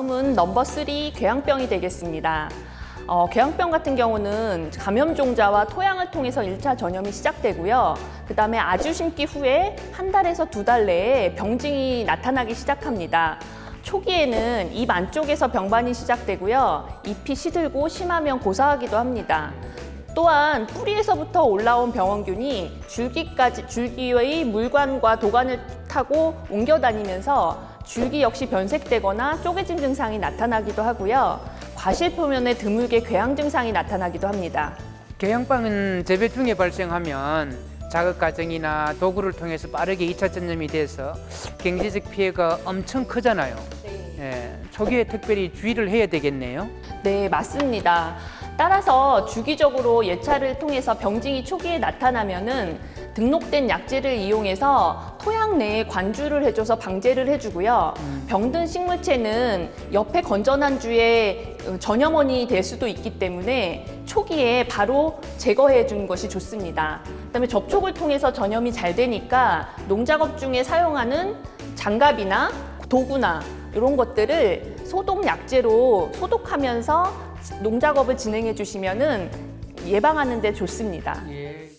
다음은 넘버 3 궤양병이 되겠습니다. 어, 궤양병 같은 경우는 감염 종자와 토양을 통해서 1차 전염이 시작되고요. 그 다음에 아주 심기 후에 한 달에서 두 달 내에 병증이 나타나기 시작합니다. 초기에는 입 안쪽에서 병반이 시작되고요. 잎이 시들고 심하면 고사하기도 합니다. 또한 뿌리에서부터 올라온 병원균이 줄기까지 줄기의 물관과 도관을 타고 옮겨 다니면서 줄기 역시 변색되거나 쪼개진 증상이 나타나기도 하고요. 과실 표면에 드물게 궤양 증상이 나타나기도 합니다. 개양빵은 재배 중에 발생하면 자극 과정이나 도구를 통해서 빠르게 2차 전염이 돼서 경제적 피해가 엄청 크잖아요. 예, 초기에 특별히 주의를 해야 되겠네요. 네, 맞습니다. 따라서 주기적으로 예찰을 통해서 병증이 초기에 나타나면은 등록된 약재를 이용해서 토양 내에 관주를 해줘서 방제를 해주고요. 병든 식물체는 옆에 건전한 주에 전염원이 될 수도 있기 때문에 초기에 바로 제거해 주는 것이 좋습니다. 그다음에 접촉을 통해서 전염이 잘 되니까 농작업 중에 사용하는 장갑이나 도구나 이런 것들을 소독 약재로 소독하면서 농작업을 진행해 주시면은 예방하는 데 좋습니다. 예.